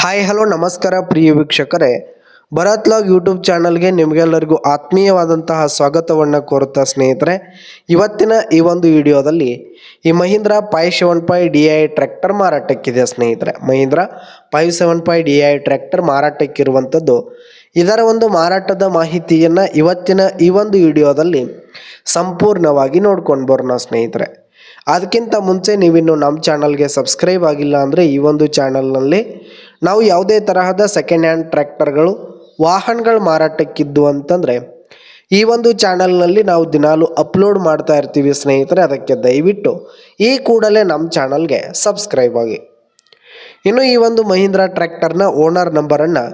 Hi, hello, ನಮಸ್ಕಾರ ಪ್ರಿಯ ವೀಕ್ಷಕರೇ. Bharat log YouTube ಚಾನಲ್ಗೆ ನಿಮಗೆಲ್ಲರಿಗೂ ಆತ್ಮೀಯವಾದಂತಹ ಸ್ವಾಗತವನ್ನು ಕೋರುತ್ತಾ ಸ್ನೇಹಿತರೆ. ಇವತ್ತಿನ ಈ ಒಂದು ವಿಡಿಯೋದಲ್ಲಿ ಈ Mahindra five seven five D I tractor ಮಾರಾಟಕ್ಕಿದೆ ಸ್ನೇಹಿತರೆ. Mahindra five seven five D I tractor ಮಾರಾಟಕ್ಕಿರುವಂಥದ್ದು. ಇದರ ಒಂದು ಮಾರಾಟದ ಮಾಹಿತಿಯನ್ನು ಇವತ್ತಿನ ಈ ಒಂದು ವಿಡಿಯೋದಲ್ಲಿ ಸಂಪೂರ್ಣವಾಗಿ ನೋಡ್ಕೊಂಡು ಬರೋಣ ಸ್ನೇಹಿತರೆ. ಅದಕ್ಕಿಂತ ಮುಂಚೆ ನೀವಿನ್ನು ನಮ್ಮ ಚಾನಲ್ಗೆ ಸಬ್ಸ್ಕ್ರೈಬ್ ಆಗಿಲ್ಲ ಅಂದರೆ ಈ ಒಂದು ಚಾನಲ್ನಲ್ಲಿ ನಾವು ಯಾವುದೇ ತರಹದ ಸೆಕೆಂಡ್ ಹ್ಯಾಂಡ್ ಟ್ರ್ಯಾಕ್ಟರ್ಗಳು ವಾಹನಗಳು ಮಾರಾಟಕ್ಕಿದ್ದು ಅಂತಂದರೆ ಈ ಒಂದು ಚಾನಲ್ನಲ್ಲಿ ನಾವು ದಿನಾಲು ಅಪ್ಲೋಡ್ ಮಾಡ್ತಾ ಇರ್ತೀವಿ ಸ್ನೇಹಿತರೆ, ಅದಕ್ಕೆ ದಯವಿಟ್ಟು ಈ ಕೂಡಲೇ ನಮ್ಮ ಚಾನಲ್ಗೆ ಸಬ್ಸ್ಕ್ರೈಬ್ ಆಗಿ. ಇನ್ನು ಈ ಒಂದು ಮಹೀಂದ್ರ ಟ್ರ್ಯಾಕ್ಟರ್ನ ಓನರ್ ನಂಬರನ್ನು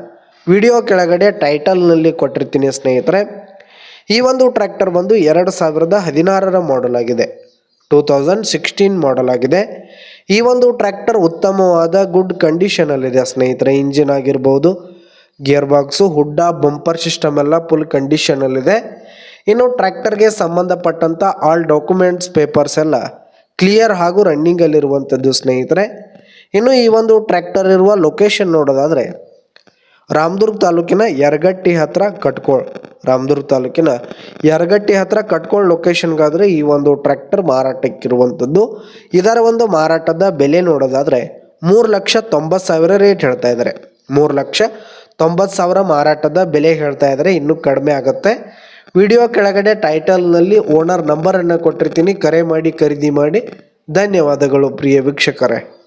ವಿಡಿಯೋ ಕೆಳಗಡೆ ಟೈಟಲ್ನಲ್ಲಿ ಕೊಟ್ಟಿರ್ತೀನಿ ಸ್ನೇಹಿತರೆ. ಈ ಒಂದು ಟ್ರ್ಯಾಕ್ಟರ್ ಬಂದು ಎರಡು ಸಾವಿರದ ಹದಿನಾರರ ಮಾಡೆಲ್ ಆಗಿದೆ. ಟೂ ತೌಸಂಡ್ ಸಿಕ್ಸ್ಟೀನ್ ಮಾಡಲ್ ಆಗಿದೆ. ಈ ಒಂದು ಟ್ರ್ಯಾಕ್ಟರ್ ಉತ್ತಮವಾದ ಗುಡ್ ಕಂಡೀಷನಲ್ಲಿದೆ ಸ್ನೇಹಿತರೆ. ಇಂಜಿನ್ ಆಗಿರ್ಬೋದು gear box hood bumper system ಎಲ್ಲ ಫುಲ್ ಕಂಡೀಷನಲ್ಲಿದೆ ಇನ್ನು ಟ್ರ್ಯಾಕ್ಟರ್ಗೆ ಸಂಬಂಧಪಟ್ಟಂಥ ಆಲ್ ಡಾಕ್ಯುಮೆಂಟ್ಸ್ ಪೇಪರ್ಸ್ ಎಲ್ಲ ಕ್ಲಿಯರ್ ಹಾಗೂ ರನ್ನಿಂಗಲ್ಲಿರುವಂಥದ್ದು ಸ್ನೇಹಿತರೆ. ಇನ್ನು ಈ ಒಂದು ಟ್ರ್ಯಾಕ್ಟರ್ ಇರುವ ಲೊಕೇಶನ್ ನೋಡೋದಾದರೆ ರಾಮದುರ್ಗ ತಾಲೂಕಿನ ಯರಗಟ್ಟಿ ಹತ್ರ ಕಟ್ಕೋಳ್ ರಾಮದುರ್ಗ ತಾಲೂಕಿನ ಯರಗಟ್ಟಿ ಹತ್ರ ಕಟ್ಕೊಂಡು ಲೊಕೇಶನ್ಗಾದರೆ ಈ ಒಂದು ಟ್ರ್ಯಾಕ್ಟರ್ ಮಾರಾಟಕ್ಕಿರುವಂಥದ್ದು. ಇದರ ಒಂದು ಮಾರಾಟದ ಬೆಲೆ ನೋಡೋದಾದರೆ ಮೂರು ಲಕ್ಷ ತೊಂಬತ್ತು ಸಾವಿರ ರೇಟ್ ಹೇಳ್ತಾ ಇದ್ದಾರೆ ಮೂರು ಲಕ್ಷ ತೊಂಬತ್ತು ಸಾವಿರ ಮಾರಾಟದ ಬೆಲೆ ಹೇಳ್ತಾ ಇದ್ದಾರೆ ಇನ್ನೂ ಕಡಿಮೆ ಆಗುತ್ತೆ. ವಿಡಿಯೋ ಕೆಳಗಡೆ ಟೈಟಲ್ನಲ್ಲಿ ಓನರ್ ನಂಬರನ್ನು ಕೊಟ್ಟಿರ್ತೀನಿ. ಕರೆ ಮಾಡಿ, ಖರೀದಿ ಮಾಡಿ. ಧನ್ಯವಾದಗಳು ಪ್ರಿಯ ವೀಕ್ಷಕರೇ.